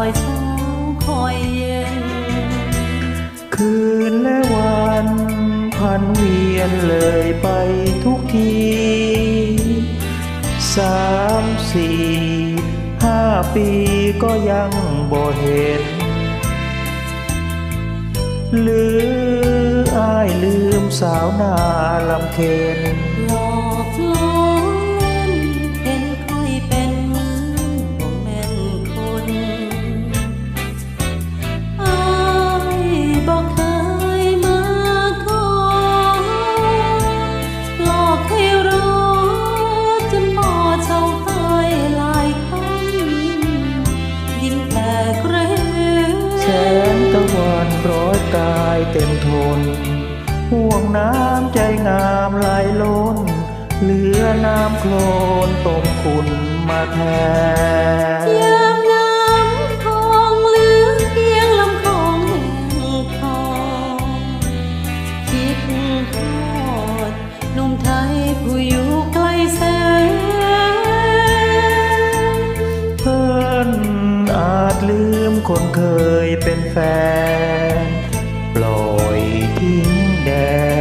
อยเช้าคอยเย็น คืนและวันพันเวียนเลยไปทุกที สามสี่ห้าปีก็ยังบ่เห็น หรืออายลืมสาวนาลำเค็น เกรงแสงตะวันร้อยกายเต็มทน ห่วงน้ำใจงามไหลล้น เหลือน้ำโคลนต้มขุนมาแทนยาม คนเคยเป็นแฟน ปล่อยทิ้งแด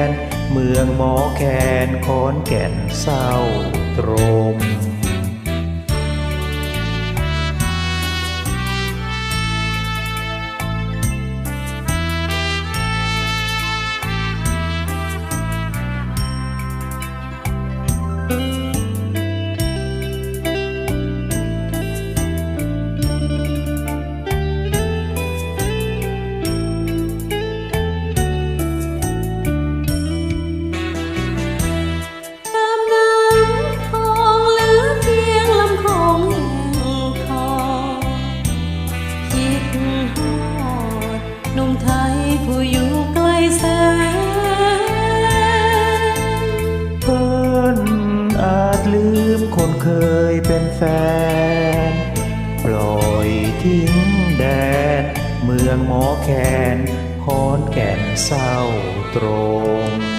น เมืองหมอแคนคอนแก่นเศร้าตรม นุ่มไทยผู้อยู่ใกล้แสนเพิ่นอาจลืมคนเคยเป็นแฟน ปล่อยทิ้งแดน เมืองหมอแคนคอนแก่นเศร้าตรง